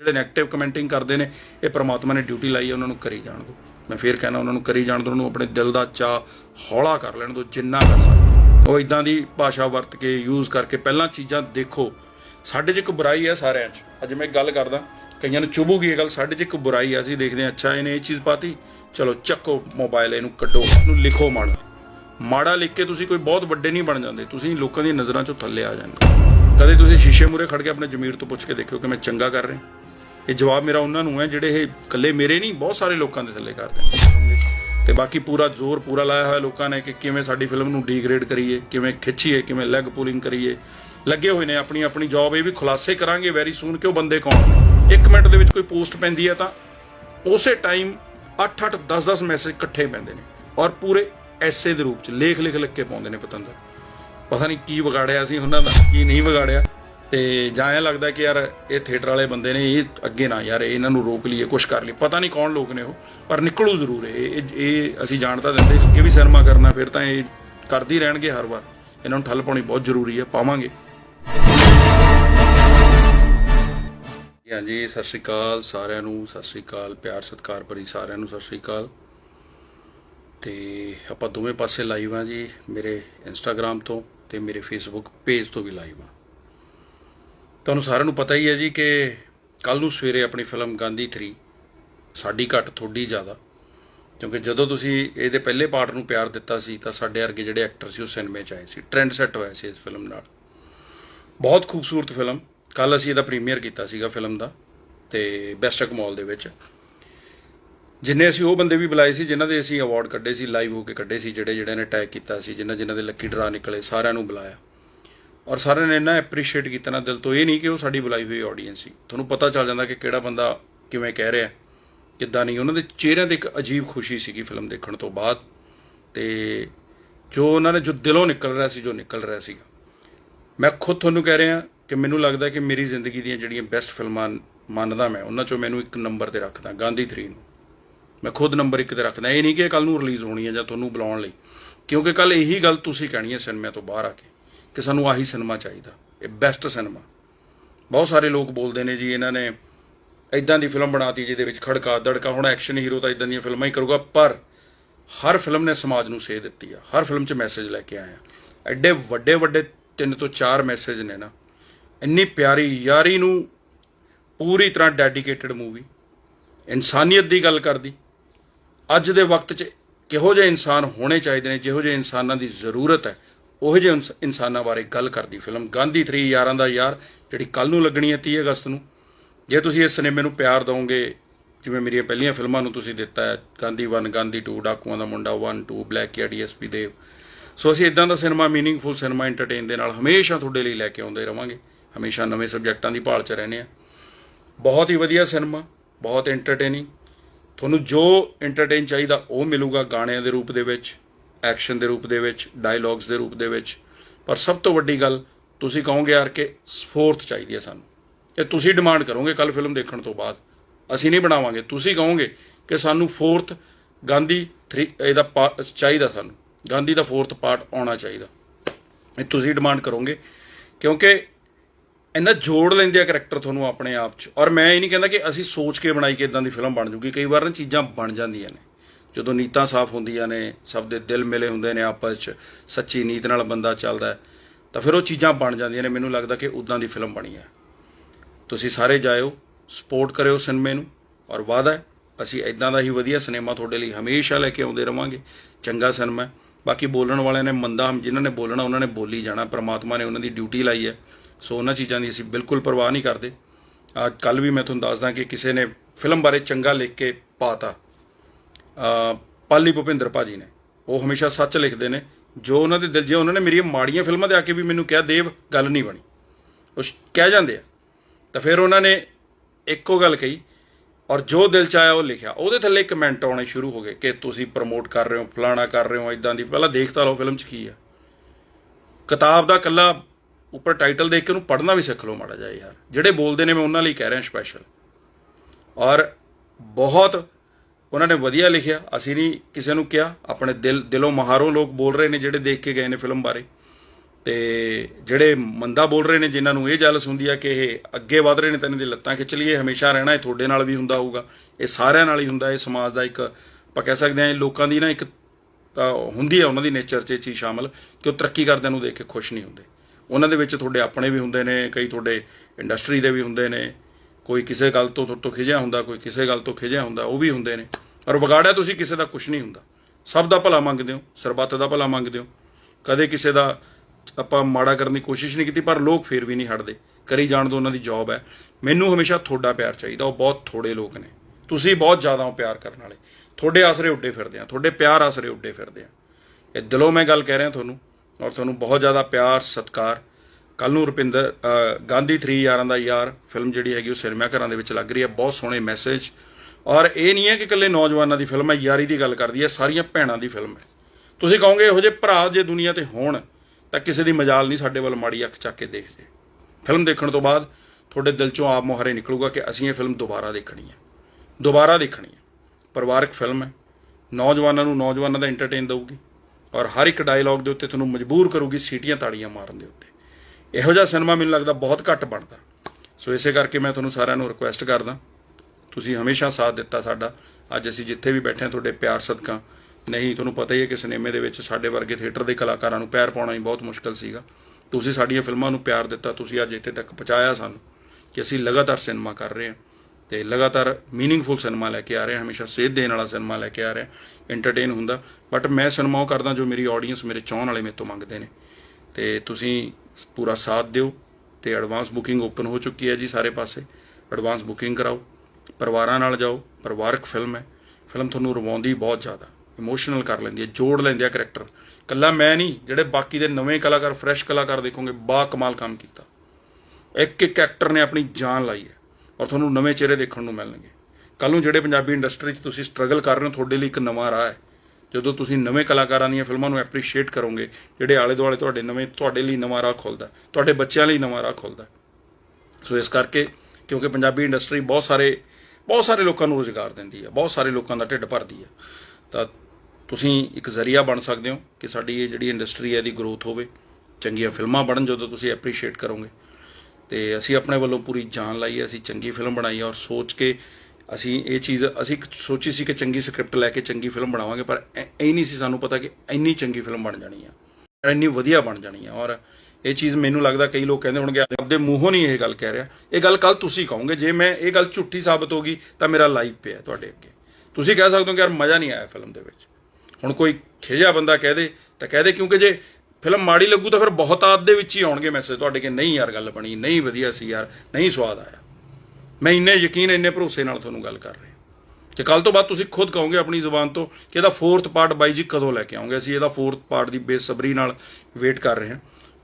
ਜਿਹੜੇ negative commenting ਕਰਦੇ ਨੇ, ਇਹ ਪ੍ਰਮਾਤਮਾ ਨੇ ਡਿਊਟੀ ਲਾਈ ਹੈ ਉਹਨਾਂ ਨੂੰ ਕਰੀ ਜਾਣ ਦਿਓ ਮੈਂ ਫੇਰ ਕਹਿਣਾ, ਉਹਨਾਂ ਨੂੰ ਕਰੀ ਜਾਣ ਦਿਓ ਉਹਨੂੰ ਆਪਣੇ ਦਿਲ ਦਾ ਚਾਹ ਹੌਲਾ ਕਰ ਲੈਣ ਦਿਓ ਜਿੰਨਾ ਕਰ ਸਕਦੇ। ਉਹ ਇਦਾਂ ਦੀ ਭਾਸ਼ਾ ਵਰਤ ਕੇ ਯੂਜ਼ ਕਰਕੇ ਪਹਿਲਾਂ ਚੀਜ਼ਾਂ ਦੇਖੋ। ਸਾਡੇ 'ਚ ਇੱਕ ਬੁਰਾਈ ਹੈ ਸਾਰਿਆਂ 'ਚ। ਅੱਜ ਮੈਂ ਗੱਲ ਕਰਦਾ, ਕਈਆਂ ਨੂੰ ਚੁਭੂਗੀ ਇਹ ਗੱਲ, ਸਾਡੇ 'ਚ ਇੱਕ ਬੁਰਾਈ ਹੈ ਅਸੀਂ ਦੇਖਦੇ ਹਾਂ, ਅੱਛਾ, ਇਹਨੇ ਇਹ ਚੀਜ਼ ਪਾਤੀ, ਚਲੋ ਚੱਕੋ ਮੋਬਾਈਲ ਇਹਨੂੰ ਕੱਢੋ, ਇਹਨੂੰ ਲਿਖੋ ਮਾੜਾ। ਮਾੜਾ ਲਿਖ ਕੇ ਤੁਸੀਂ ਕੋਈ ਬਹੁਤ ਵੱਡੇ ਨਹੀਂ ਬਣ ਜਾਂਦੇ, ਤੁਸੀਂ ਲੋਕਾਂ ਦੀ ਨਜ਼ਰਾਂ 'ਚੋਂ ਥੱਲੇ ਆ ਜਾਂਦੇ। ਕਦੇ ਤੁਸੀਂ ਸ਼ੀਸ਼ੇ ਮੂਰੇ ਖੜ ਕੇ ਆਪਣੇ ਜ਼ਮੀਰ ਤੋਂ ਪੁੱਛ ਕੇ ਦੇਖਿਓ ਕਿ ਮੈਂ ਚੰਗਾ ਕਰ ਰਿਹਾ। ਇਹ ਜਵਾਬ ਮੇਰਾ ਉਹਨਾਂ ਨੂੰ ਹੈ, ਜਿਹੜੇ ਇਹ ਇਕੱਲੇ ਮੇਰੇ ਨਹੀਂ, ਬਹੁਤ ਸਾਰੇ ਲੋਕਾਂ ਦੇ ਥੱਲੇ ਕਰਦੇ ਨੇ। ਤੇ ਬਾਕੀ ਪੂਰਾ ਜ਼ੋਰ ਪੂਰਾ ਲਾਇਆ ਹੋਇਆ ਲੋਕਾਂ ਨੇ ਕਿ ਕਿਵੇਂ ਸਾਡੀ ਫਿਲਮ ਨੂੰ ਡੀਗ੍ਰੇਡ ਕਰੀਏ, ਕਿਵੇਂ ਖਿੱਚੀਏ, ਕਿਵੇਂ ਲੈਗ ਪੁਲਿੰਗ ਕਰੀਏ। ਲੱਗੇ ਹੋਏ ਨੇ ਆਪਣੀ ਆਪਣੀ ਜੌਬ ਇਹ ਵੀ ਖੁਲਾਸੇ ਕਰਾਂਗੇ ਵੈਰੀ ਸੂਨ ਕਿ ਉਹ ਬੰਦੇ ਕੌਣ ਇੱਕ ਮਿੰਟ ਦੇ ਵਿੱਚ ਕੋਈ ਪੋਸਟ ਪੈਂਦੀ ਹੈ ਤਾਂ ਉਸੇ ਟਾਈਮ 8-8 10-10 ਮੈਸੇਜ ਇਕੱਠੇ ਪੈਂਦੇ ਨੇ ਔਰ ਪੂਰੇ ਐਸੇ ਦੇ ਰੂਪ ਚ ਲੇਖ, ਲਿਖ ਲਿਖ ਕੇ ਪਾਉਂਦੇ ਨੇ ਪਤੰਦਰ। ਪਤਾ ਨਹੀਂ ਕੀ ਵਿਗਾੜਿਆ ਸੀ ਉਹਨਾਂ ਦਾ, ਕੀ ਨਹੀਂ ਵਿਗਾੜਿਆ। ਤੇ ਜਾਂ ਇਹ ਲੱਗਦਾ ਕਿ ਯਾਰ ਇਹ ਥੀਏਟਰ ਵਾਲੇ ਬੰਦੇ ਨੇ ਇਹ ਅੱਗੇ ਨਾ ਯਾਰ ਇਹਨਾਂ ਨੂੰ ਰੋਕ ਲਈਏ ਕੁਝ ਕਰ ਲਈਏ। ਪਤਾ ਨਹੀਂ ਕੌਣ ਲੋਕ ਨੇ ਉਹ, ਪਰ ਨਿਕਲੂ ਜ਼ਰੂਰ ਇਹ, ਇਹ- ਇਹ ਅਸੀਂ ਜਾਣ ਤਾਂ ਦਿੰਦੇ ਕਿ ਵੀ ਸਿਨੇਮਾ ਕਰਨਾ, ਫਿਰ ਤਾਂ ਇਹ ਕਰਦੀ ਰਹਿਣਗੇ ਹਰ ਵਾਰ। ਇਹਨਾਂ ਨੂੰ ਠੱਲ ਪਾਉਣੀ ਬਹੁਤ ਜ਼ਰੂਰੀ ਹੈ, ਪਾਵਾਂਗੇ। ਹਾਂਜੀ, ਸਤਿ ਸ਼੍ਰੀ ਅਕਾਲ ਸਾਰਿਆਂ ਨੂੰ, ਸਤਿ ਸ਼੍ਰੀ ਅਕਾਲ, ਪਿਆਰ ਸਤਿਕਾਰ ਭਰੀ ਸਾਰਿਆਂ ਨੂੰ, ਸਤਿ ਸ਼੍ਰੀ ਅਕਾਲ। ਤੇ ਆਪਾਂ ਦੋਵੇਂ ਪਾਸੇ ਲਾਈਵ ਆ ਜੀ, ਮੇਰੇ ਇੰਸਟਾਗ੍ਰam ਤੋਂ ਤੇ ਮੇਰੇ ਫੇਸਬੁੱਕ ਪੇਜ ਤੋਂ ਵੀ ਲਾਈਵ ਆ ਤੁਹਾਨੂੰ ਸਾਰਿਆਂ ਨੂੰ ਪਤਾ ਹੀ ਹੈ ਜੀ ਕਿ ਕੱਲ ਨੂੰ ਸਵੇਰੇ ਆਪਣੀ ਫਿਲਮ ਗਾਂਧੀ 3 ਸਾਡੀ ਘੱਟ ਥੋੜੀ ਜ਼ਿਆਦਾ। ਕਿਉਂਕਿ ਜਦੋਂ ਤੁਸੀਂ ਇਹਦੇ ਪਹਿਲੇ ਪਾਰਟ ਨੂੰ ਪਿਆਰ ਦਿੱਤਾ ਸੀ, ਤਾਂ ਸਾਡੇ ਵਰਗੇ ਜਿਹੜੇ ਐਕਟਰ ਸੀ, ਉਹ ਸਿਨੇਮੇ 'ਚ ਆਏ ਸੀ। ਟ੍ਰੈਂਡ ਸੈੱਟ ਹੋਇਆ ਸੀ ਇਸ ਫਿਲਮ ਨਾਲ। ਬਹੁਤ ਖੂਬਸੂਰਤ ਫਿਲਮ। ਕੱਲ ਅਸੀਂ ਇਹਦਾ ਪ੍ਰੀਮੀਅਰ ਕੀਤਾ ਸੀਗਾ ਫਿਲਮ ਦਾ, ਤੇ ਬੈਸਟਕ ਮਾਲ ਦੇ ਵਿੱਚ। ਜਿੰਨੇ ਅਸੀਂ ਉਹ ਬੰਦੇ ਵੀ ਬੁਲਾਏ ਸੀ, ਜਿਨ੍ਹਾਂ ਦੇ ਅਸੀਂ ਅਵਾਰਡ ਕੱਢੇ ਸੀ ਲਾਈਵ ਹੋ ਕੇ ਕੱਢੇ ਸੀ, ਜਿਹੜੇ ਜਿਹੜੇ ਨੇ ਅਟੈਕ ਕੀਤਾ ਸੀ, ਜਿਨ੍ਹਾਂ ਜਿਨ੍ਹਾਂ ਦੇ ਲੱਕੀ ਡਰਾ ਨਿਕਲੇ, ਸਾਰਿਆਂ ਨੂੰ ਬੁਲਾਇਆ। ਔਰ ਸਾਰਿਆਂ ਨੇ ਇੰਨਾ ਐਪਰੀਸ਼ੀਏਟ ਕੀਤਾ ਨਾ ਦਿਲ ਤੋਂ, ਇਹ ਨਹੀਂ ਕਿ ਉਹ ਸਾਡੀ ਬੁਲਾਈ ਹੋਈ ਆਡੀਅנס ਸੀ। ਤੁਹਾਨੂੰ ਪਤਾ ਚੱਲ ਜਾਂਦਾ ਕਿ ਕਿਹੜਾ ਬੰਦਾ ਕਿਵੇਂ ਕਹਿ ਰਿਹਾ ਕਿੱਦਾਂ ਨਹੀਂ। ਉਹਨਾਂ ਦੇ ਚਿਹਰਿਆਂ ਤੇ ਇੱਕ ਅਜੀਬ ਖੁਸ਼ੀ ਸੀਗੀ ਫਿਲਮ ਦੇਖਣ ਤੋਂ ਬਾਅਦ। ਤੇ ਜੋ ਉਹਨਾਂ ਨੇ, ਜੋ ਦਿਲੋਂ ਨਿਕਲ ਰਿਹਾ ਸੀ, ਜੋ ਨਿਕਲ ਰਿਹਾ ਸੀਗਾ। ਮੈਂ ਖੁਦ ਤੁਹਾਨੂੰ ਕਹਿ ਰਿਹਾ ਕਿ ਮੈਨੂੰ ਲੱਗਦਾ ਕਿ ਮੇਰੀ ਜ਼ਿੰਦਗੀ ਦੀਆਂ ਜਿਹੜੀਆਂ ਬੈਸਟ ਫਿਲਮਾਂ ਮੰਨਦਾ ਮੈਂ, ਉਹਨਾਂ ਚੋਂ ਮੈਨੂੰ ਇੱਕ ਨੰਬਰ ਤੇ ਰੱਖਦਾ, ਗਾਂਧੀ 3 ਨੂੰ। ਮੈਂ ਖੁਦ ਨੰਬਰ 1 ਤੇ ਰੱਖਦਾ। ਇਹ ਨਹੀਂ ਕਿ ਕੱਲ ਨੂੰ ਰਿਲੀਜ਼ ਹੋਣੀ ਹੈ ਜਾਂ ਤੁਹਾਨੂੰ ਬੁਲਾਉਣ ਲਈ। ਕਿਉਂਕਿ ਕੱਲ ਇਹੀ ਗੱਲ ਤੁਸੀਂ ਕਹਿਣੀ ਹੈ ਸਿਨੇਮਾ ਤੋਂ ਬਾਹਰ ਆ ਕੇ। ਕਿ ਸਾਨੂੰ ਆਹੀ ਸਿਨੇਮਾ ਚਾਹੀਦਾ। ਇਹ ਬੈਸਟ ਸਿਨੇਮਾ। ਬਹੁਤ ਸਾਰੇ ਲੋਕ ਬੋਲਦੇ ਨੇ ਜੀ, ਇਹਨਾਂ ਨੇ ਇਦਾਂ ਦੀ ਫਿਲਮ ਬਣਾਤੀ ਜਿਹਦੇ ਵਿੱਚ ਖੜਕਾ, ਦੜਕਾ, ਹੁਣ ਐਕਸ਼ਨ ਹੀਰੋ ਤਾਂ ਇਦਾਂ ਦੀਆਂ ਫਿਲਮਾਂ ਹੀ ਕਰੂਗਾ, ਪਰ ਹਰ ਫਿਲਮ ਨੇ ਸਮਾਜ ਨੂੰ ਸੇਧ ਦਿੱਤੀ ਆ। ਹਰ ਫਿਲਮ 'ਚ ਮੈਸੇਜ ਲੈ ਕੇ ਆਇਆ ਐਡੇ ਵੱਡੇ ਵੱਡੇ ਤਿੰਨ ਤੋਂ ਚਾਰ ਮੈਸੇਜ ਨੇ ਨਾ। ਇੰਨੀ ਪਿਆਰੀ ਯਾਰੀ ਨੂੰ ਪੂਰੀ ਤਰ੍ਹਾਂ ਡੈਡੀਕੇਟਿਡ ਮੂਵੀ ਇਨਸਾਨੀਅਤ ਦੀ ਗੱਲ ਕਰਦੀ। ਅੱਜ ਦੇ ਵਕਤ 'ਚ ਕਿਹੋ ਜਿਹੇ ਇਨਸਾਨ ਹੋਣੇ ਚਾਹੀਦੇ ਨੇ, ਜਿਹੋ ਜਿਹੇ ਇਨਸਾਨਾਂ ਦੀ ਜ਼ਰੂਰਤ ਹੈ। ਉਹੋ ਜਿਹੇ ਇਨਸ- ਇਨਸਾਨਾਂ ਬਾਰੇ ਗੱਲ ਕਰਦੀ ਫਿਲਮ। ਗਾਂਧੀ 3 ਯਾਰਾਂ ਦਾ ਯਾਰ, ਜਿਹੜੀ ਕੱਲ ਨੂੰ ਲੱਗਣੀ ਹੈ 30 ਅਗਸਤ ਨੂੰ। ਜੇ ਤੁਸੀਂ ਇਸ ਸਿਨੇਮੇ ਨੂੰ ਪਿਆਰ ਦਿਓਗੇ ਜਿਵੇਂ ਮੇਰੀਆਂ ਪਹਿਲੀਆਂ ਫਿਲਮਾਂ ਨੂੰ ਤੁਸੀਂ ਦਿੱਤਾ ਹੈ, ਗਾਂਧੀ 1 ਗਾਂਧੀ 2 ਡਾਕੂਆਂ ਦਾ ਮੁੰਡਾ 1 2 ਬਲੈਕ ਜਾਂ ਡੀਐਸਪੀ ਦੇਵ। ਸੋ ਅਸੀਂ ਇਦਾਂ ਦਾ ਸਿਨੇਮਾ ਮੀਨਿੰਗਫੁਲ ਸਿਨੇਮਾ ਐਂਟਰਟੇਨ ਦੇ ਨਾਲ ਹਮੇਸ਼ਾ ਤੁਹਾਡੇ ਲਈ ਲੈ ਕੇ ਆਉਂਦੇ ਰਵਾਂਗੇ। ਹਮੇਸ਼ਾ ਨਵੇਂ ਸਬਜੈਕਟਾਂ ਦੀ ਭਾਲ 'ਚ ਰਹਿੰਦੇ ਆ ਬਹੁਤ ਹੀ ਵਧੀਆ ਸਿਨੇਮਾ, ਬਹੁਤ ਐਂਟਰਟੇਨਿੰਗ ਤੁਹਾਨੂੰ ਜੋ ਐਂਟਰਟੇਨ ਚਾਹੀਦਾ, ਉਹ ਮਿਲੂਗਾ ਗਾਣਿਆਂ ਦੇ ਰੂਪ ਦੇ ਵਿੱਚ। ਐਕਸ਼ਨ ਦੇ ਰੂਪ ਦੇ ਵਿੱਚ ਡਾਇਲੌਗਸ ਦੇ ਰੂਪ ਦੇ ਵਿੱਚ। ਪਰ ਸਭ ਤੋਂ ਵੱਡੀ ਗੱਲ, ਤੁਸੀਂ ਕਹੋਗੇ ਯਾਰ ਕਿ ਫੋਰਥ ਚਾਹੀਦੀ ਹੈ ਸਾਨੂੰ। ਇਹ ਤੁਸੀਂ ਡਿਮਾਂਡ ਕਰੋਗੇ ਕੱਲ ਫਿਲਮ ਦੇਖਣ ਤੋਂ ਬਾਅਦ। ਅਸੀਂ ਨਹੀਂ ਬਣਾਵਾਂਗੇ। ਤੁਸੀਂ ਕਹੋਗੇ ਕਿ ਸਾਨੂੰ ਫੋਰਥ ਗਾਂਧੀ 3 ਇਹਦਾ ਪਾ- ਚਾਹੀਦਾ ਸਾਨੂੰ। ਗਾਂਧੀ ਦਾ ਫੋਰਥ ਪਾਰਟ ਆਉਣਾ ਚਾਹੀਦਾ। ਇਹ ਤੁਸੀਂ ਡਿਮਾਂਡ ਕਰੋਗੇ। ਕਿਉਂਕਿ ਇੰਨਾ ਜੋੜ ਲੈਂਦੇ ਆ ਕਰੈਕਟਰ ਤੁਹਾਨੂੰ ਆਪਣੇ ਆਪ 'ਚ। ਔਰ ਮੈਂ ਇਹ ਨਹੀਂ ਕਹਿੰਦਾ ਕਿ ਅਸੀਂ ਸੋਚ ਕੇ ਬਣਾਈ ਕਿ ਇਦਾਂ ਦੀ ਫਿਲਮ ਬਣ ਜੂਗੀ। ਕਈ ਵਾਰ ਨਾ ਚੀਜ਼ਾਂ ਬਣ ਜਾਂਦੀਆਂ ਨੇ। ਜਦੋਂ ਨੀਤਾਂ ਸਾਫ਼ ਹੁੰਦੀਆਂ ਨੇ, ਸਭ ਦੇ ਦਿਲ ਮਿਲੇ ਹੁੰਦੇ ਨੇ ਆਪਸ 'ਚ, ਸੱਚੀ ਨੀਤ ਨਾਲ ਬੰਦਾ ਚੱਲਦਾ ਤਾਂ ਫਿਰ ਉਹ ਚੀਜ਼ਾਂ ਬਣ ਜਾਂਦੀਆਂ ਨੇ। ਮੈਨੂੰ ਲੱਗਦਾ ਕਿ ਉਦਾਂ ਦੀ ਫਿਲਮ ਬਣੀ ਹੈ। ਤੁਸੀਂ ਸਾਰੇ ਜਾਇਓ, ਸਪੋਰਟ ਕਰਿਓ ਸਿਨੇਮੇ ਨੂੰ, ਔਰ ਵਾਅਦਾ ਅਸੀਂ ਇਦਾਂ ਦਾ ਹੀ ਵਧੀਆ ਸਿਨੇਮਾ ਤੁਹਾਡੇ ਲਈ ਹਮੇਸ਼ਾ ਲੈ ਕੇ ਆਉਂਦੇ ਰਵਾਂਗੇ। ਚੰਗਾ ਸਿਨੇਮਾ ਬਾਕੀ ਬੋਲਣ ਵਾਲਿਆਂ ਨੇ ਮੰਦਾ ਹਮ, ਜਿਨ੍ਹਾਂ ਨੇ ਬੋਲਣਾ, ਉਹਨਾਂ ਨੇ ਬੋਲੀ ਜਾਣਾ। ਪ੍ਰਮਾਤਮਾ ਨੇ ਉਹਨਾਂ ਦੀ ਡਿਊਟੀ ਲਾਈ ਹੈ। ਸੋ ਉਹਨਾਂ ਚੀਜ਼ਾਂ ਦੀ ਅਸੀਂ ਬਿਲਕੁਲ ਪਰਵਾਹ ਨਹੀਂ ਕਰਦੇ। ਅੱਜ ਕੱਲ ਵੀ ਮੈਂ ਤੁਹਾਨੂੰ ਦੱਸਦਾ ਕਿ ਕਿਸੇ ਨੇ ਫਿਲਮ ਬਾਰੇ ਚੰਗਾ ਲਿਖ ਕੇ ਪਾਤਾ। ਅ ਪਾਲੀ ਭੁਪਿੰਦਰ ਭਾਜੀ ਨੇ। ਉਹ ਹਮੇਸ਼ਾ ਸੱਚ ਲਿਖਦੇ ਨੇ। ਜੋ ਉਹਨਾਂ ਦੇ ਦਿਲ, ਜੇ ਉਹਨਾਂ ਨੇ ਮੇਰੀਆਂ ਮਾੜੀਆਂ ਫਿਲਮਾਂ ਦੇ ਆ ਕੇ ਵੀ ਮੈਨੂੰ ਕਿਹਾ, ਦੇਵ, ਗੱਲ ਨਹੀਂ ਬਣੀ। ਉਹ ਕਹਿ ਜਾਂਦੇ ਆ। ਤਾਂ ਫਿਰ ਉਹਨਾਂ ਨੇ ਇੱਕੋ ਗੱਲ ਕਹੀ, ਔਰ ਜੋ ਦਿਲ ਚ ਆਇਆ ਉਹ ਲਿਖਿਆ। ਉਹਦੇ ਥੱਲੇ ਕਮੈਂਟ ਆਉਣੇ ਸ਼ੁਰੂ ਹੋ ਗਏ ਕਿ ਤੁਸੀਂ ਪ੍ਰਮੋਟ ਕਰ ਰਹੇ ਹੋ, ਫਲਾਣਾ ਕਰ ਰਹੇ ਹੋ ਇਦਾਂ ਦੀ। ਪਹਿਲਾਂ ਦੇਖ ਤਾਂ ਲਓ ਫਿਲਮ ਚ ਕੀ ਆ। ਕਿਤਾਬ ਦਾ ਕੱਲਾ ਉੱਪਰ ਟਾਈਟਲ ਦੇਖ ਕੇ ਉਹਨੂੰ ਪੜ੍ਹਨਾ ਵੀ ਸਿੱਖ ਲਓ ਮਾੜਾ ਜਿਹਾ ਯਾਰ। ਜਿਹੜੇ ਬੋਲਦੇ ਨੇ, ਮੈਂ ਉਹਨਾਂ ਲਈ ਕਹਿ ਰਿਹਾ ਸਪੈਸ਼ਲ ਔਰ ਬਹੁਤ ਉਹਨਾਂ ਨੇ ਵਧੀਆ ਲਿਖਿਆ। ਅਸੀਂ ਨਹੀਂ ਕਿਸੇ ਨੂੰ ਕਿਹਾ। ਆਪਣੇ ਦਿਲ ਦਿਲੋਂ ਮਹਾਰੋਂ ਲੋਕ ਬੋਲ ਰਹੇ ਨੇ ਜਿਹੜੇ ਦੇਖ ਕੇ ਗਏ ਨੇ ਫਿਲਮ ਬਾਰੇ। ਤੇ ਜਿਹੜੇ ਮੰਦਾ ਬੋਲ ਰਹੇ ਨੇ, ਜਿਨ੍ਹਾਂ ਨੂੰ ਇਹ ਜਲਸ ਹੁੰਦੀ ਹੈ ਕਿ ਇਹ ਅੱਗੇ ਵਧ ਰਹੇ ਨੇ, ਤਾਂ ਇਹਨਾਂ ਦੀ ਲੱਤਾਂ ਖਿੱਚ ਲਈਏ। ਹਮੇਸ਼ਾ ਰਹਿਣਾ ਇਹ ਤੁਹਾਡੇ ਨਾਲ ਵੀ ਹੁੰਦਾ ਹੋਊਗਾ। ਇਹ ਸਾਰਿਆਂ ਨਾਲ ਹੀ ਹੁੰਦਾ। ਇਹ ਸਮਾਜ ਦਾ ਇੱਕ ਆਪਾਂ ਕਹਿ ਸਕਦੇ ਹਾਂ, ਇਹ ਲੋਕਾਂ ਦੀ ਨਾ ਇੱਕ ਤਾਂ ਹੁੰਦੀ ਹੈ ਉਹਨਾਂ ਦੀ ਨੇਚਰ 'ਚ ਇਹ ਚੀਜ਼ ਸ਼ਾਮਲ ਕਿ ਉਹ ਤਰੱਕੀ ਕਰਦਿਆਂ ਨੂੰ ਦੇਖ ਕੇ ਖੁਸ਼ ਨਹੀਂ ਹੁੰਦੇ। ਉਹਨਾਂ ਦੇ ਵਿੱਚ ਤੁਹਾਡੇ ਆਪਣੇ ਵੀ ਹੁੰਦੇ ਨੇ, ਕਈ ਤੁਹਾਡੇ ਇੰਡਸਟਰੀ ਦੇ ਵੀ ਹੁੰਦੇ ਨੇ। ਕੋਈ ਕਿਸੇ ਗੱਲ ਤੋਂ ਤੁਹਾਡੇ ਤੋਂ ਖਿਜਿਆ ਹੁੰਦਾ, ਕੋਈ ਕਿਸੇ ਗੱਲ ਤੋਂ ਖਿਜਿਆ ਹੁੰਦਾ, ਉਹ ਵੀ ਹੁੰਦੇ ਨੇ। ਪਰ ਵਿਗਾੜਿਆ ਤੁਸੀਂ ਕਿਸੇ ਦਾ ਕੁਝ ਨਹੀਂ ਹੁੰਦਾ। ਸਭ ਦਾ ਭਲਾ ਮੰਗਦੇ ਹੋ, ਸਰਬੱਤ ਦਾ ਭਲਾ ਮੰਗਦੇ ਹੋ। ਕਦੇ ਕਿਸੇ ਦਾ ਆਪਾਂ ਮਾੜਾ ਕਰਨ ਦੀ ਕੋਸ਼ਿਸ਼ ਨਹੀਂ ਕੀਤੀ, ਪਰ ਲੋਕ ਫੇਰ ਵੀ ਨਹੀਂ ਹਟਦੇ। ਕਰੀ ਜਾਣ ਦੋ ਉਹਨਾਂ ਦੀ ਜੌਬ ਹੈ। ਮੈਨੂੰ ਹਮੇਸ਼ਾ ਤੁਹਾਡਾ ਪਿਆਰ ਚਾਹੀਦਾ, ਉਹ ਬਹੁਤ ਥੋੜੇ ਲੋਕ ਨੇ। ਤੁਸੀਂ ਬਹੁਤ ਜ਼ਿਆਦਾ ਹੋ ਪਿਆਰ ਕਰਨ ਵਾਲੇ। ਤੁਹਾਡੇ ਆਸਰੇ ਉੱਡੇ ਫਿਰਦੇ ਆ, ਤੁਹਾਡੇ ਪਿਆਰ ਆਸਰੇ ਉੱਡੇ ਫਿਰਦੇ ਆ। ਇਹ ਦਿਲੋਂ ਮੈਂ ਗੱਲ ਕਹਿ ਰਿਹਾ ਤੁਹਾਨੂੰ, ਔਰ ਤੁਹਾਨੂੰ ਬਹੁਤ ਜ਼ਿਆਦਾ ਪਿਆਰ, ਸਤਿਕਾਰ ਕੱਲ ਨੂੰ ਰੁਪਿੰਦਰ ਗਾਂਧੀ 3 ਯਾਰਾਂ ਦਾ ਯਾਰ ਫਿਲਮ ਜਿਹੜੀ ਹੈਗੀ ਉਹ ਸਿਨੇਮਾ ਘਰਾਂ ਦੇ ਵਿੱਚ ਲੱਗ ਰਹੀ ਹੈ। ਬਹੁਤ ਸੋਹਣੇ ਮੈਸੇਜ ਔਰ ਇਹ ਨਹੀਂ ਹੈ ਕਿ ਇਕੱਲੇ ਨੌਜਵਾਨਾਂ ਦੀ ਫਿਲਮ ਹੈ, ਯਾਰੀ ਦੀ ਗੱਲ ਕਰਦੀ ਹੈ, ਸਾਰੀਆਂ ਭੈਣਾਂ ਦੀ ਫਿਲਮ ਹੈ। ਤੁਸੀਂ ਕਹੋਗੇ ਇਹੋ ਜਿਹੇ ਭਰਾ ਜੇ ਦੁਨੀਆ ਤੇ ਹੋਣ, ਤਾਂ ਕਿਸੇ ਦੀ ਮਜਾਲ ਨਹੀਂ ਸਾਡੇ ਵੱਲ ਮਾੜੀ ਅੱਖ ਚੱਕ ਕੇ ਦੇਖ ਜੇ ਫਿਲਮ ਦੇਖਣ ਤੋਂ ਬਾਅਦ ਤੁਹਾਡੇ ਦਿਲ ਚੋਂ ਆਪ ਮੁਹਾਰੇ ਨਿਕਲੂਗਾ ਕਿ ਅਸੀਂ ਇਹ ਫਿਲਮ ਦੁਬਾਰਾ ਦੇਖਣੀ ਹੈ। ਦੁਬਾਰਾ ਦੇਖਣੀ ਹੈ। ਪਰਿਵਾਰਕ ਫਿਲਮ ਹੈ। ਨੌਜਵਾਨਾਂ ਨੂੰ ਨੌਜਵਾਨਾਂ ਦਾ ਐਂਟਰਟੇਨ ਦੇਊਗੀ। ਔਰ ਹਰ ਇੱਕ ਡਾਇਲੌਗ ਦੇ ਉੱਤੇ ਤੁਹਾਨੂੰ ਮਜਬੂਰ ਕਰੂਗੀ ਸੀਟੀਆਂ ਤਾੜੀਆਂ ਮਾਰਨ ਦੇ ਉੱਤੇ। ਇਹੋ ਜਿਹਾ ਸਿਨੇਮਾ ਮੈਨੂੰ ਲੱਗਦਾ ਬਹੁਤ ਘੱਟ ਬਣਦਾ। ਸੋ ਇਸੇ ਕਰਕੇ ਮੈਂ ਤੁਹਾਨੂੰ ਸਾਰਿਆਂ ਨੂੰ ਰਿਕੁਐਸਟ ਕਰਦਾ, ਤੁਸੀਂ ਹਮੇਸ਼ਾ ਸਾਥ ਦਿੱਤਾ ਸਾਡਾ। ਅੱਜ ਅਸੀਂ ਜਿੱਥੇ ਵੀ ਬੈਠੇ ਹਾਂ, ਤੁਹਾਡੇ ਪਿਆਰ ਸਦਕਾ। ਨਹੀਂ, ਤੁਹਾਨੂੰ ਪਤਾ ਹੀ ਹੈ ਕਿ ਸਿਨੇਮੇ ਦੇ ਵਿੱਚ ਸਾਡੇ ਵਰਗੇ ਥੀਏਟਰ ਦੇ ਕਲਾਕਾਰਾਂ ਨੂੰ ਪੈਰ ਪਾਉਣਾ ਹੀ ਬਹੁਤ ਮੁਸ਼ਕਲ ਸੀਗਾ। ਤੁਸੀਂ ਸਾਡੀਆਂ ਫਿਲਮਾਂ ਨੂੰ ਪਿਆਰ ਦਿੱਤਾ, ਤੁਸੀਂ ਅੱਜ ਇੱਥੇ ਤੱਕ ਪਹੁੰਚਾਇਆ ਸਾਨੂੰ ਕਿ ਅਸੀਂ ਲਗਾਤਾਰ ਸਿਨੇਮਾ ਕਰ ਰਹੇ ਹਾਂ। ਤੇ ਲਗਾਤਾਰ ਮੀਨਿੰਗਫੁਲ ਸਿਨੇਮਾ ਲੈ ਕੇ ਆ ਰਹੇ ਹਾਂ, ਹਮੇਸ਼ਾ ਸੇਧ ਦੇਣ ਵਾਲਾ ਸਿਨੇਮਾ ਲੈ ਕੇ ਆ ਰਹੇ ਹਾਂ ਐਂਟਰਟੇਨ ਹੁੰਦਾ। ਬਟ ਮੈਂ ਸਿਨੇਮਾ ਉਹ ਕਰਦਾ ਜੋ ਮੇਰੀ ਆਡੀਅנס ਮੇਰੇ ਚਾਹਣ ਵਾਲੇ ਮੇਰੇ ਤੋਂ ਮੰਗਦੇ ਨੇ। ਤੇ ਤੁਸੀਂ ਪੂਰਾ ਸਾਥ ਦਿਓ ਤੇ ਐਡਵਾਂਸ ਬੁਕਿੰਗ ਓਪਨ ਹੋ ਚੁੱਕੀ ਹੈ ਜੀ ਸਾਰੇ ਪਾਸੇ। ਐਡਵਾਂਸ ਬੁਕਿੰਗ ਕਰਾਓ, ਪਰਿਵਾਰਾਂ ਨਾਲ ਜਾਓ, ਪਰਿਵਾਰਕ ਫਿਲਮ ਹੈ। ਫਿਲਮ ਤੁਹਾਨੂੰ ਰਵਾਉਂਦੀ ਬਹੁਤ ਜ਼ਿਆਦਾ ਇਮੋਸ਼ਨਲ ਕਰ ਲੈਂਦੀ ਹੈ, ਜੋੜ ਲੈਂਦੀ ਹੈ ਕਰੈਕਟਰ ਕੱਲਾ ਮੈਂ ਨਹੀਂ, ਜਿਹੜੇ ਬਾਕੀ ਦੇ ਨਵੇਂ ਕਲਾਕਾਰ ਫਰੈਸ਼ ਕਲਾਕਾਰ ਦੇਖੋਗੇ, ਬਾ ਕਮਾਲ ਕੰਮ ਕੀਤਾ। ਇੱਕ ਇੱਕ ਐਕਟਰ ਨੇ ਆਪਣੀ ਜਾਨ ਲਾਈ ਹੈ ਔਰ ਤੁਹਾਨੂੰ ਨਵੇਂ ਚਿਹਰੇ ਦੇਖਣ ਨੂੰ ਮਿਲਣਗੇ। ਕੱਲ ਨੂੰ ਜਿਹੜੇ ਪੰਜਾਬੀ ਇੰਡਸਟਰੀ 'ਚ ਤੁਸੀਂ ਸਟਰਗਲ ਕਰ ਰਹੇ ਹੋ, ਤੁਹਾਡੇ ਲਈ ਇੱਕ ਨਵਾਂ ਰਾਹ ਹੈ। ਜਦੋਂ ਤੁਸੀਂ ਨਵੇਂ ਕਲਾਕਾਰਾਂ ਦੀਆਂ ਫਿਲਮਾਂ ਨੂੰ ਐਪਰੀਸ਼ੀਏਟ ਕਰੋਗੇ, ਜਿਹੜੇ ਆਲੇ ਦੁਆਲੇ ਤੁਹਾਡੇ ਨਵੇਂ, ਤੁਹਾਡੇ ਲਈ ਨਵਾਂ ਰਾਹ ਖੁੱਲਦਾ, ਤੁਹਾਡੇ ਬੱਚਿਆਂ ਲਈ ਨਵਾਂ ਰਾਹ ਖੁੱਲਦਾ। ਸੋ ਇਸ ਕਰਕੇ ਕਿਉਂਕਿ ਪੰਜਾਬੀ ਇੰਡਸਟਰੀ ਬਹੁਤ ਸਾਰੇ ਬਹੁਤ ਸਾਰੇ ਲੋਕਾਂ ਨੂੰ ਰੋਜ਼ਗਾਰ ਦਿੰਦੀ ਹੈ ਬਹੁਤ ਸਾਰੇ ਲੋਕਾਂ ਦਾ ਢਿੱਡ ਭਰਦੀ ਹੈ ਤਾਂ ਤੁਸੀਂ ਇੱਕ ਜ਼ਰੀਆ ਬਣ ਸਕਦੇ ਹੋ ਕਿ ਸਾਡੀ ਇਹ ਜਿਹੜੀ ਇੰਡਸਟਰੀ ਹੈ, ਇਹਦੀ ਗਰੋਥ ਹੋਵੇ, ਚੰਗੀਆਂ ਫਿਲਮਾਂ ਬਣਨ ਜਦੋਂ ਤੁਸੀਂ ਐਪਰੀਸ਼ੀਏਟ ਕਰੋਗੇ। ਤੇ ਅਸੀਂ ਆਪਣੇ ਵੱਲੋਂ ਪੂਰੀ ਜਾਨ ਲਾਈ ਅਸੀਂ ਚੰਗੀ ਫਿਲਮ ਬਣਾਈ ਹੈ ਔਰ ਸੋਚ ਕੇ ਅਸੀਂ ਇਹ ਚੀਜ਼, ਅਸੀਂ ਸੋਚੀ ਸੀ ਕਿ ਚੰਗੀ ਸਕ੍ਰਿਪਟ ਲੈ ਕੇ ਚੰਗੀ ਫਿਲਮ ਬਣਾਵਾਂਗੇ, ਪਰ ਇਹ ਨਹੀਂ ਸੀ ਸਾਨੂੰ ਪਤਾ ਕਿ ਇੰਨੀ ਚੰਗੀ ਫਿਲਮ ਬਣ ਜਾਣੀ ਆ ਇੰਨੀ ਵਧੀਆ ਬਣ ਜਾਣੀ ਆ, ਔਰ ਇਹ ਚੀਜ਼ ਮੈਨੂੰ ਲੱਗਦਾ ਕਈ ਲੋਕ ਕਹਿੰਦੇ ਹੋਣਗੇ, ਆਪਦੇ ਮੂੰਹੋਂ ਨਹੀਂ ਇਹ ਗੱਲ ਕਹਿ ਰਿਹਾ। ਇਹ ਗੱਲ ਕੱਲ ਤੁਸੀਂ ਕਹੋਗੇ, ਜੇ ਮੈਂ ਇਹ ਗੱਲ ਝੂਠੀ ਸਾਬਤ ਹੋ ਗਈ, ਤਾਂ ਮੇਰਾ ਲਾਈਵ ਪਿਆ ਤੁਹਾਡੇ ਅੱਗੇ। ਤੁਸੀਂ ਕਹਿ ਸਕਦੇ ਹੋ ਕਿ ਯਾਰ ਮਜ਼ਾ ਨਹੀਂ ਆਇਆ ਫਿਲਮ ਦੇ ਵਿੱਚ। ਹੁਣ ਕੋਈ ਖਿਜਿਆ ਬੰਦਾ ਕਹਿ ਦੇ, ਤਾਂ ਕਹਿ ਦੇ, ਕਿਉਂਕਿ ਜੇ ਫਿਲਮ ਮਾੜੀ ਲੱਗੂ ਤਾਂ ਫਿਰ ਬਹੁਤ ਆਦ ਦੇ ਵਿੱਚ ਹੀ ਆਉਣਗੇ ਮੈਸੇਜ ਤੁਹਾਡੇ ਕਿ ਨਹੀਂ ਯਾਰ ਗੱਲ ਬਣੀ, ਨਹੀਂ ਵਧੀਆ ਸੀ ਯਾਰ, ਨਹੀਂ ਸਵਾਦ ਆਇਆ। ਮੈਂ ਇੰਨੇ ਯਕੀਨ ਇੰਨੇ ਭਰੋਸੇ ਨਾਲ ਤੁਹਾਨੂੰ ਗੱਲ ਕਰ ਰਿਹਾ। ਕਿ ਕੱਲ ਤੋਂ ਬਾਅਦ ਤੁਸੀਂ ਖੁਦ ਕਹੋਗੇ ਆਪਣੀ ਜ਼ੁਬਾਨ ਤੋਂ ਕਿ ਇਹਦਾ ਫੋਰਥ ਪਾਰਟ ਬਾਈ ਜੀ ਕਦੋਂ ਲੈ ਕੇ ਆਉਂਗੇ? ਅਸੀਂ ਇਹਦਾ ਫੋਰਥ ਪਾਰਟ ਦੀ ਬੇਸਬਰੀ ਨਾਲ ਵੇਟ ਕਰ ਰਹੇ ਹਾਂ।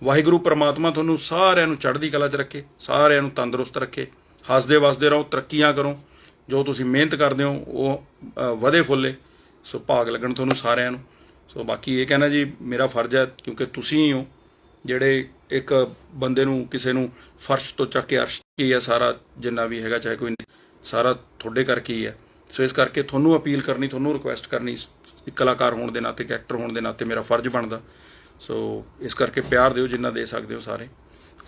ਵਾਹਿਗੁਰੂ ਪ੍ਰਮਾਤਮਾ ਤੁਹਾਨੂੰ ਸਾਰਿਆਂ ਨੂੰ ਚੜ੍ਹਦੀ ਕਲਾ 'ਚ ਰੱਖੇ, ਸਾਰਿਆਂ ਨੂੰ ਤੰਦਰੁਸਤ ਰੱਖੇ। ਹੱਸਦੇ ਵਸਦੇ ਰਹੋ, ਤਰੱਕੀਆਂ ਕਰੋ। ਜੋ ਤੁਸੀਂ ਮਿਹਨਤ ਕਰਦੇ ਹੋ, ਉਹ ਵਧੇ ਫੁੱਲੇ। ਸੋ ਭਾਗ ਲੱਗਣ ਤੁਹਾਨੂੰ ਸਾਰਿਆਂ ਨੂੰ। ਸੋ ਬਾਕੀ ਇਹ ਕਹਿਣਾ ਜੀ, ਮੇਰਾ ਫਰਜ਼ ਹੈ, ਕਿਉਂਕਿ ਤੁਸੀਂ ਹੀ ਹੋ, ਜਿਹੜੇ ਇੱਕ ਬੰਦੇ ਨੂੰ ਕਿਸੇ ਨੂੰ ਫਰਸ਼ ਤੋਂ ਚੱਕ ਕੇ ਅਰਸ਼ ਕੀ ਹੈ ਸਾਰਾ ਜਿੰਨਾ ਵੀ ਹੈਗਾ, ਚਾਹੇ ਕੋਈ ਸਾਰਾ ਤੁਹਾਡੇ ਕਰਕੇ ਹੀ ਹੈ ਸੋ ਇਸ ਕਰਕੇ ਤੁਹਾਨੂੰ ਅਪੀਲ ਕਰਨੀ, ਤੁਹਾਨੂੰ ਰਿਕੁਐਸਟ ਕਰਨੀ, ਇੱਕ ਕਲਾਕਾਰ ਹੋਣ ਦੇ ਨਾਤੇ, ਇੱਕ ਐਕਟਰ ਹੋਣ ਦੇ ਨਾਤੇ ਮੇਰਾ ਫਰਜ਼ ਬਣਦਾ। ਸੋ ਇਸ ਕਰਕੇ ਪਿਆਰ ਦਿਓ ਜਿੰਨਾ ਦੇ ਸਕਦੇ ਹੋ ਸਾਰੇ।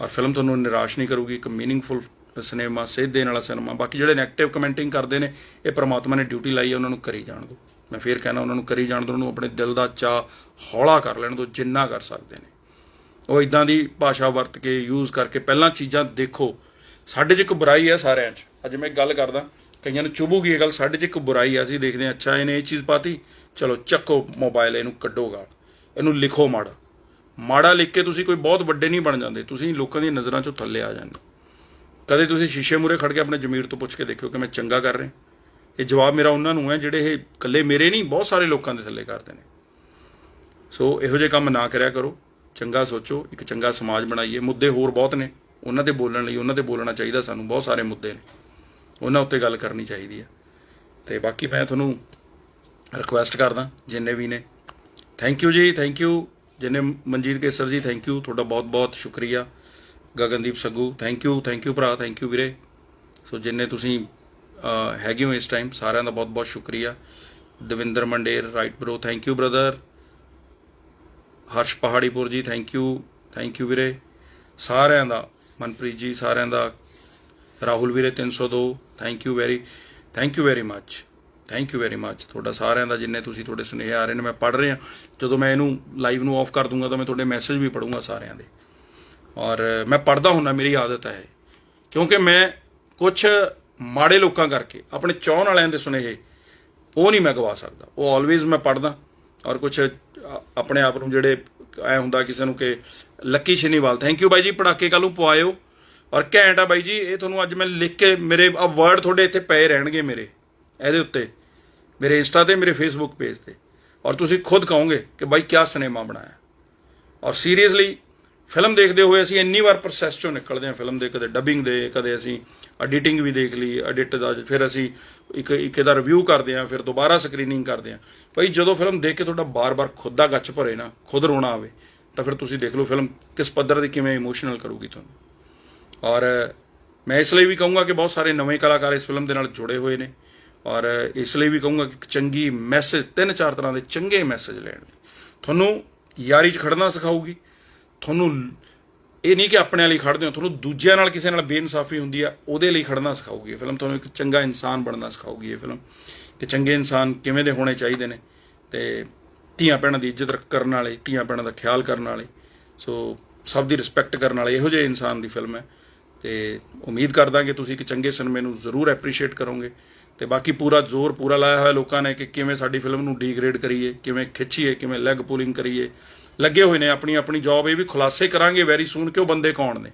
ਔਰ ਫਿਲਮ ਤੁਹਾਨੂੰ ਨਿਰਾਸ਼ ਨਹੀਂ ਕਰੂਗੀ, ਇੱਕ ਮੀਨਿੰਗਫੁਲ ਸਿਨੇਮਾ ਸੇਧ ਦੇਣ ਵਾਲਾ ਸਿਨੇਮਾ ਬਾਕੀ ਜਿਹੜੇ ਨੈਗੇਟਿਵ ਕਮੈਂਟਿੰਗ ਕਰਦੇ ਨੇ, ਇਹ ਪ੍ਰਮਾਤਮਾ ਨੇ ਡਿਊਟੀ ਲਾਈ ਹੈ ਉਹਨਾਂ ਨੂੰ ਕਰੀ ਜਾਣ ਦਿਓ। ਮੈਂ ਫੇਰ ਕਹਿਣਾ, ਉਹਨਾਂ ਨੂੰ ਕਰੀ ਜਾਣ ਦਿਓ, ਉਹਨੂੰ ਆਪਣੇ ਦਿਲ ਦਾ ਚਾਹ ਹੌਲਾ ਕਰ ਲੈਣ ਦਿਓ, ਜਿੰਨਾ ਕਰ ਸਕਦੇ ਨੇ। ਉਹ ਇਦਾਂ ਦੀ ਭਾਸ਼ਾ ਵਰਤ ਕੇ ਯੂਜ਼ ਕਰਕੇ ਪਹਿਲਾਂ ਚੀਜ਼ਾਂ ਦੇਖੋ। ਸਾਡੇ 'ਚ ਇੱਕ ਬੁਰਾਈ ਹੈ ਸਾਰਿਆਂ 'ਚ। ਅੱਜ ਮੈਂ ਗੱਲ ਕਰਦਾ, ਕਈਆਂ ਨੂੰ ਚੁਭੂਗੀ ਇਹ ਗੱਲ, ਸਾਡੇ 'ਚ ਇੱਕ ਬੁਰਾਈ ਹੈ ਅਸੀਂ ਦੇਖਦੇ ਹਾਂ, ਅੱਛਾ ਇਹਨੇ ਇਹ ਚੀਜ਼ ਪਾਤੀ, ਚਲੋ ਚੱਕੋ ਮੋਬਾਈਲ ਇਹਨੂੰ, ਕੱਢੋ ਗਾਲ। ਇਹਨੂੰ ਲਿਖੋ ਮਾੜਾ। ਮਾੜਾ ਲਿਖ ਕੇ ਤੁਸੀਂ ਕੋਈ ਬਹੁਤ ਵੱਡੇ ਨਹੀਂ ਬਣ ਜਾਂਦੇ, ਤੁਸੀਂ ਲੋਕਾਂ ਦੀਆਂ ਨਜ਼ਰਾਂ 'ਚੋਂ ਥੱਲੇ ਆ ਜਾਂਦੇ। ਕਦੇ ਤੁਸੀਂ ਸ਼ੀਸ਼ੇ ਮੂਰੇ ਖੜ ਕੇ ਆਪਣੇ ਜ਼ਮੀਰ ਤੋਂ ਪੁੱਛ ਕੇ ਦੇਖਿਓ ਕਿ ਮੈਂ ਚੰਗਾ ਕਰ ਰਿਹਾ। ਇਹ ਜਵਾਬ ਮੇਰਾ ਉਹਨਾਂ ਨੂੰ ਹੈ, ਜਿਹੜੇ ਇਹ ਇਕੱਲੇ ਮੇਰੇ ਨਹੀਂ, ਬਹੁਤ ਸਾਰੇ ਲੋਕਾਂ ਦੇ ਥੱਲੇ ਕਰਦੇ ਨੇ। ਸੋ ਇਹੋ ਜਿਹੇ ਕੰਮ ਨਾ ਕਰਿਆ ਕਰੋ। ਚੰਗਾ ਸੋਚੋ, ਇੱਕ ਚੰਗਾ ਸਮਾਜ ਬਣਾਈਏ। ਮੁੱਦੇ ਹੋਰ ਬਹੁਤ ਨੇ। ਉਹਨਾਂ ਤੇ ਬੋਲਣ ਲਈ ਉਹਨਾਂ ਤੇ ਬੋਲਣਾ ਚਾਹੀਦਾ ਸਾਨੂੰ। ਬਹੁਤ ਸਾਰੇ ਮੁੱਦੇ ਨੇ। ਉਹਨਾਂ ਉੱਤੇ ਗੱਲ ਕਰਨੀ ਚਾਹੀਦੀ ਹੈ। ਤੇ ਬਾਕੀ ਮੈਂ ਤੁਹਾਨੂੰ ਰਿਕੁਐਸਟ ਕਰਦਾ, ਜਿੰਨੇ ਵੀ ਨੇ। ਥੈਂਕ ਯੂ ਜੀ ਥੈਂਕ ਯੂ ਜਿੰਨੇ ਮਨਜੀਤ ਕੇਸਰ ਜੀ ਥੈਂਕ ਯੂ ਤੁਹਾਡਾ ਬਹੁਤ ਬਹੁਤ ਸ਼ੁਕਰੀਆ। Gagandeep Saggu thank you thank you ਭਰਾ ਥੈਂਕ ਯੂ ਵੀਰੇ। ਸੋ ਜਿੰਨੇ ਤੁਸੀਂ ਹੈਗੇ ਹੋ ਇਸ ਟਾਈਮ ਸਾਰਿਆਂ ਦਾ ਬਹੁਤ ਬਹੁਤ ਸ਼ੁਕਰੀਆ। Davinder Mander right bro thank you brother Harsh Paharipur ji thank you thank you ਵੀਰੇ। ਸਾਰਿਆਂ ਦਾ, ਮਨਪ੍ਰੀਤ ਜੀ ਸਾਰਿਆਂ ਦਾ। ਰਾਹੁਲ ਵੀਰੇ 302 thank you very thank you very much thank you very much ਤੁਹਾਡਾ ਸਾਰਿਆਂ ਦਾ, ਜਿੰਨੇ ਤੁਸੀਂ ਤੁਹਾਡੇ ਸੁਨੇਹੇ ਆ ਰਹੇ ਨੇ, ਮੈਂ ਪੜ੍ਹ ਰਿਹਾ। ਜਦੋਂ ਮੈਂ ਇਹਨੂੰ ਲਾਈਵ ਨੂੰ ਆਫ ਕਰ ਦੂੰਗਾ, ਤਾਂ ਮੈਂ ਤੁਹਾਡੇ ਮੈਸੇਜ ਵੀ ਪੜੂੰਗਾ ਸਾਰਿਆਂ ਦੇ। ਔਰ ਮੈਂ ਪੜਦਾ ਹੁੰਦਾ, ਮੇਰੀ ਆਦਤ ਹੈ ਕਿਉਂਕਿ ਮੈਂ ਕੁਝ ਮਾੜੇ ਲੋਕਾਂ ਕਰਕੇ, ਆਪਣੇ ਚਾਹਣ ਵਾਲਿਆਂ ਦੇ ਸੁਨੇਹੇ, ਉਹ ਨਹੀਂ ਮੈਂ ਗਵਾ ਸਕਦਾ। ਉਹ ਆਲਵੇਜ਼ ਮੈਂ ਪੜਦਾ ਔਰ ਕੁਝ ਆਪਣੇ ਆਪ ਨੂੰ ਜਿਹੜੇ ਐ ਹੁੰਦਾ ਕਿਸੇ ਨੂੰ ਕਿ ਲੱਕੀ ਸ਼ਨੀਵਾਲ। ਥੈਂਕ ਯੂ ਬਾਈ ਜੀ, ਪੜਾਕੇ ਕੱਲ ਨੂੰ ਪਵਾਇਓ ਔਰ ਘੈਂਟ ਆ ਬਾਈ ਜੀ, ਇਹ ਤੁਹਾਨੂੰ ਅੱਜ ਮੈਂ ਲਿਖ ਕੇ ਮੇਰੇ, ਆ ਵਰਡ ਤੁਹਾਡੇ ਇੱਥੇ ਪਏ ਰਹਿਣਗੇ ਮੇਰੇ, ਇਹਦੇ ਉੱਤੇ। ਮੇਰੇ ਇੰਸਟਾ ਤੇ, ਮੇਰੇ ਫੇਸਬੁੱਕ ਪੇਜ ਤੇ। ਔਰ ਤੁਸੀਂ ਖੁਦ ਕਹੋਗੇ ਕਿ ਬਾਈ ਕੀ ਸਿਨੇਮਾ ਬਣਾਇਆ। ਔਰ ਸੀਰੀਅਸਲੀ ਫਿਲਮ ਦੇਖਦੇ ਹੋਏ ਅਸੀਂ ਇੰਨੀ ਵਾਰ ਪ੍ਰੋਸੈਸ ਚੋਂ ਨਿਕਲਦੇ ਹਾਂ ਫਿਲਮ ਦੇ, ਕਦੇ ਡਬਿੰਗ ਦੇ, ਕਦੇ ਅਸੀਂ ਐਡੀਟਿੰਗ ਵੀ ਦੇਖ ਲਈ ਐਡਿਟ ਦਾ, ਫਿਰ ਅਸੀਂ ਇੱਕ ਇੱਕ ਇਹਦਾ ਰਿਵਿਊ ਕਰਦੇ ਹਾਂ, ਫਿਰ ਦੁਬਾਰਾ ਸਕਰੀਨਿੰਗ ਕਰਦੇ ਹਾਂ। ਭਾਈ ਜਦੋਂ ਫਿਲਮ ਦੇਖ ਕੇ ਤੁਹਾਡਾ ਬਾਰ-ਬਾਰ ਖੁਦ ਦਾ ਗੱਚ ਭਰੇ ਨਾ, ਖੁਦ ਰੋਣਾ ਆਵੇ, ਤਾਂ ਫਿਰ ਤੁਸੀਂ ਦੇਖ ਲਓ ਫਿਲਮ ਕਿਸ ਪੱਧਰ ਦੀ ਕਿਵੇਂ ਇਮੋਸ਼ਨਲ ਕਰੂਗੀ ਤੁਹਾਨੂੰ। ਔਰ ਮੈਂ ਇਸ ਲਈ ਵੀ ਕਹੂੰਗਾ ਕਿ ਬਹੁਤ ਸਾਰੇ ਨਵੇਂ ਕਲਾਕਾਰ ਇਸ ਫਿਲਮ ਦੇ ਨਾਲ ਜੁੜੇ ਹੋਏ ਨੇ, ਔਰ ਇਸ ਲਈ ਵੀ ਕਹੂੰਗਾ ਕਿ ਚੰਗੀ ਮੈਸੇਜ ਤਿੰਨ ਚਾਰ ਤਰ੍ਹਾਂ ਦੇ ਚੰਗੇ ਮੈਸੇਜ ਲੈਣ ਲਈ। ਤੁਹਾਨੂੰ ਯਾਰੀ 'ਚ ਖੜਨਾ ਸਿਖਾਊਗੀ ਤੁਹਾਨੂੰ ਇਹ ਨਹੀਂ ਕਿ ਆਪਣੇ ਲਈ ਖੜਦੇ ਹੋ, ਤੁਹਾਨੂੰ ਦੂਜਿਆਂ ਨਾਲ ਕਿਸੇ ਨਾਲ ਬੇਇਨਸਾਫੀ ਹੁੰਦੀ ਆ, ਉਹਦੇ ਲਈ ਖੜਨਾ ਸਿਖਾਊਗੀ ਇਹ ਫਿਲਮ, ਤੁਹਾਨੂੰ ਇੱਕ ਚੰਗਾ ਇਨਸਾਨ ਬਣਨਾ ਸਿਖਾਊਗੀ ਇਹ ਫਿਲਮ, ਕਿ ਚੰਗੇ ਇਨਸਾਨ ਕਿਵੇਂ ਦੇ ਹੋਣੇ ਚਾਹੀਦੇ ਨੇ, ਤੇ ਧੀਆਂ ਭੈਣਾਂ ਦੀ ਇੱਜ਼ਤ ਕਰਨ ਵਾਲੇ, ਧੀਆਂ ਭੈਣਾਂ ਦਾ ਖਿਆਲ ਕਰਨ ਵਾਲੇ, ਸੋ ਸਭ ਦੀ ਰਿਸਪੈਕਟ ਕਰਨ ਵਾਲੇ ਇਹੋ ਜਿਹੇ ਇਨਸਾਨ ਦੀ ਫਿਲਮ ਹੈ, ਤੇ ਉਮੀਦ ਕਰਦਾ ਕਿ ਤੁਸੀਂ ਇੱਕ ਚੰਗੇ ਸਿਨੇਮੇ ਨੂੰ ਜ਼ਰੂਰ ਐਪਰੀਸ਼ੀਏਟ ਕਰੋਗੇ। ਤੇ ਬਾਕੀ ਪੂਰਾ ਜ਼ੋਰ ਪੂਰਾ ਲਾਇਆ ਹੋਇਆ ਲੋਕਾਂ ਨੇ ਕਿ ਕਿਵੇਂ ਸਾਡੀ ਫਿਲਮ ਨੂੰ ਡੀਗ੍ਰੇਡ ਕਰੀਏ, ਕਿਵੇਂ ਖਿੱਚੀਏ, ਕਿਵੇਂ ਲੈਗ ਪੁਲਿੰਗ ਕਰੀਏ। ਲੱਗੇ ਹੋਏ ਨੇ ਆਪਣੀ ਆਪਣੀ ਜੌਬ ਇਹ ਵੀ ਖੁਲਾਸੇ ਕਰਾਂਗੇ ਵੈਰੀ ਸੂਨ ਕਿ ਉਹ ਬੰਦੇ ਕੌਣ ਨੇ।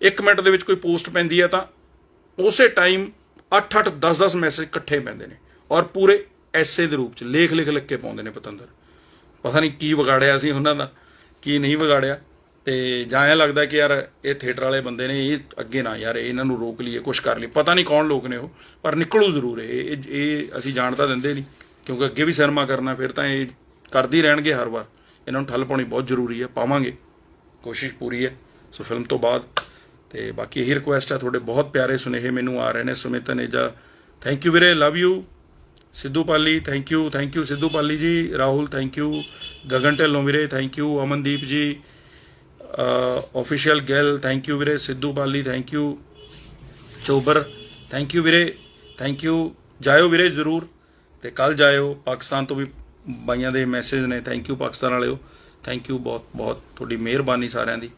1 ਮਿੰਟ ਦੇ ਵਿੱਚ ਕੋਈ ਪੋਸਟ ਪੈਂਦੀ ਹੈ ਤਾਂ ਉਸੇ ਟਾਈਮ 8-8 10-10 ਮੈਸੇਜ ਇਕੱਠੇ ਪੈਂਦੇ ਨੇ ਔਰ ਪੂਰੇ ਐਸੇ ਦੇ ਰੂਪ ਚ ਲੇਖ ਲਿਖ ਲਿਖ ਕੇ ਪਾਉਂਦੇ ਨੇ ਪਤੰਦਰ। ਪਤਾ ਨਹੀਂ ਕੀ ਵਿਗਾੜਿਆ ਸੀ ਉਹਨਾਂ ਦਾ, ਕੀ ਨਹੀਂ ਵਿਗਾੜਿਆ। ਤੇ ਜਾਂ ਐਂ ਲੱਗਦਾ ਕਿ ਯਾਰ ਇਹ ਥੀਏਟਰ ਵਾਲੇ ਬੰਦੇ ਨੇ ਇਹ ਅੱਗੇ ਨਾ ਯਾਰ ਇਹਨਾਂ ਨੂੰ ਰੋਕ ਲਈਏ ਕੁਝ ਕਰ ਲਈ ਪਤਾ ਨਹੀਂ ਕੌਣ ਲੋਕ ਨੇ ਉਹ, ਪਰ ਨਿਕਲੂ ਜ਼ਰੂਰ ਇਹ, ਇਹ- ਇਹ ਅਸੀਂ ਜਾਣ ਤਾਂ ਦਿੰਦੇ ਨਹੀਂ, ਕਿਉਂਕਿ ਅੱਗੇ ਵੀ ਸਿਨੇਮਾ ਕਰਨਾ, ਫਿਰ ਤਾਂ ਇਹ ਕਰਦੀ ਰਹਿਣਗੇ ਹਰ ਵਾਰ। ਇਹਨਾਂ ਨੂੰ ਠੱਲ ਪਾਉਣੀ ਬਹੁਤ ਜ਼ਰੂਰੀ ਹੈ, ਪਾਵਾਂਗੇ। ਕੋਸ਼ਿਸ਼ ਪੂਰੀ ਹੈ, ਸੋ ਫਿਲਮ ਤੋਂ ਬਾਅਦ। ਤੇ ਬਾਕੀ ਇਹੀ ਰਿਕੁਐਸਟ ਹੈ, ਤੁਹਾਡੇ ਬਹੁਤ ਪਿਆਰੇ ਸੁਨੇਹੇ ਮੈਨੂੰ ਆ ਰਹੇ ਨੇ, ਸੁਮਿਤ ਨੇਜਾ ਥੈਂਕ ਯੂ ਵੀਰੇ love you Sidhu Pali thank you thank you Sidhu Pali ji, Rahul thank you Gagan Dhillon ਵੀਰੇ ਥੈਂਕ ਯੂ ਅਮਨਦੀਪ ਜੀ ਆਫੀਸ਼ੀਅਲ ਗਿੱਲ ਥੈਂਕ ਯੂ ਵੀਰੇ, ਸਿੱਧੂ ਪਾਲੀ ਥੈਂਕ ਯੂ ਚੋਬਰ ਥੈਂਕ ਯੂ ਵੀਰੇ ਥੈਂਕ ਯੂ ਜਾਇਓ ਵੀਰੇ ਜ਼ਰੂਰ, ਤੇ ਕੱਲ ਜਾਇਓ, ਪਾਕਿਸਤਾਨ ਤੋਂ ਵੀ ਬਾਈਆਂ ਦੇ ਮੈਸੇਜ ਨੇ ਥੈਂਕ ਯੂ ਪਾਕਿਸਤਾਨ ਵਾਲਿਓ ਥੈਂਕ ਯੂ ਬਹੁਤ ਬਹੁਤ ਤੁਹਾਡੀ ਮਿਹਰਬਾਨੀ ਸਾਰਿਆਂ ਦੀ।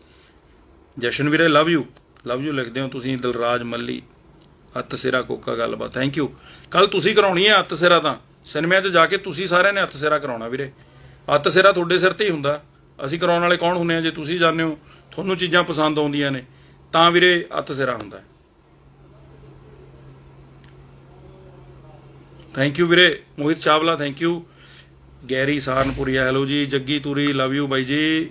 ਜਸ਼ਨ ਵੀਰੇ ਲਵ ਯੂ ਲਵ ਯੂ ਲਿਖਦੇ ਹੋ ਤੁਸੀਂ, ਦਿਲਰਾਜ ਮੱਲੀ, ਹੱਥ ਸਿਰਾ ਕੋਕਾ ਗੱਲਬਾਤ ਥੈਂਕ ਯੂ ਕੱਲ ਤੁਸੀਂ ਕਰਾਉਣੀ ਹੈ ਹੱਥ ਸਿਰਾ ਤਾਂ ਸਿਨੇਮਾ 'ਚ ਜਾ ਕੇ ਤੁਸੀਂ ਸਾਰਿਆਂ ਨੇ ਹੱਥ ਸਿਰਾ ਕਰਾਉਣਾ ਵੀਰੇ। ਹੱਥ ਸਿਰਾ ਤੁਹਾਡੇ ਸਿਰ ਤੇ ਹੀ ਹੁੰਦਾ। ਅਸੀਂ ਕਰਾਉਣ ਵਾਲੇ ਕੌਣ ਹੁੰਨੇ ਆ? ਜੇ ਤੁਸੀਂ ਜਾਣਦੇ ਹੋ, ਤੁਹਾਨੂੰ ਚੀਜ਼ਾਂ ਪਸੰਦ ਆਉਂਦੀਆਂ ਨੇ, ਤਾਂ ਵੀਰੇ ਹੱਥ ਸਿਰਾ ਹੁੰਦਾ ਥੈਂਕ ਯੂ ਵੀਰੇ, Mohit Chawla thank you Garry Saranpuri, hello ਜੀ। ਜੱਗੀ ਤੂਰੀ ਲਵ ਯੂ ਬਾਈ ਜੀ।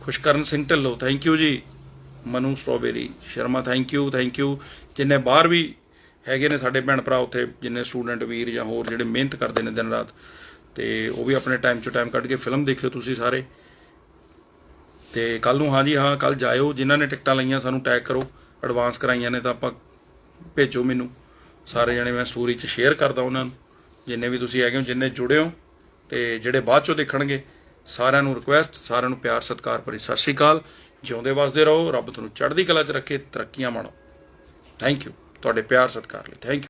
ਖੁਸ਼ਕਰਨ ਸਿੰਘ ਢਿੱਲੋਂ ਥੈਂਕ ਯੂ ਜੀ। Manu strawberry, Sharma thank you thank you ਜਿੰਨੇ ਬਾਹਰ ਵੀ ਹੈਗੇ ਨੇ ਸਾਡੇ ਭੈਣ ਭਰਾ ਉੱਥੇ, ਜਿੰਨੇ ਸਟੂਡੈਂਟ ਵੀਰ ਜਾਂ ਹੋਰ ਜਿਹੜੇ ਮਿਹਨਤ ਕਰਦੇ ਨੇ ਦਿਨ ਰਾਤ, ਤੇ ਉਹ ਵੀ ਆਪਣੇ ਟਾਈਮ ਚੋਂ ਟਾਈਮ ਕੱਢ ਕੇ ਫਿਲਮ ਦੇਖਿਓ ਤੁਸੀਂ ਸਾਰੇ। ਤੇ ਕੱਲ ਨੂੰ ਹਾਂਜੀ, ਹਾਂ ਕੱਲ ਜਾਇਓ। ਜਿਨ੍ਹਾਂ ਨੇ ਟਿਕਟਾਂ ਲਈਆਂ, ਸਾਨੂੰ ਟੈਗ ਕਰੋ। ਐਡਵਾਂਸ ਕਰਾਈਆਂ ਨੇ ਤਾਂ ਆਪਾਂ ਭੇਜੋ ਮੈਨੂੰ। ਸਾਰੇ ਜਣੇ ਮੈਂ ਸਟੋਰੀ 'ਚ ਸ਼ੇਅਰ ਕਰਦਾ ਉਹਨਾਂ ਨੂੰ। ਜਿੰਨੇ ਵੀ ਤੁਸੀਂ ਹੈਗੇ ਹੋ, ਜਿੰਨੇ ਜੁੜੇ ਹੋ, ਤੇ ਜਿਹੜੇ ਬਾਅਦ 'ਚੋਂ ਦੇਖਣਗੇ, ਸਾਰਿਆਂ ਨੂੰ ਰਿਕੁਐਸਟ ਸਾਰਿਆਂ ਨੂੰ ਪਿਆਰ, ਸਤਿਕਾਰ ਭਰੀ ਸਤਿ ਸ਼੍ਰੀ ਅਕਾਲ। ਜਿਉਂਦੇ ਵਸਦੇ ਰਹੋ, ਰੱਬ ਤੁਹਾਨੂੰ ਚੜ੍ਹਦੀ ਕਲਾ 'ਚ ਰੱਖੇ, ਤਰੱਕੀਆਂ ਮਾਣੋ। ਥੈਂਕ ਯੂ ਤੁਹਾਡੇ ਪਿਆਰ, ਸਤਿਕਾਰ ਲਈ। Thank you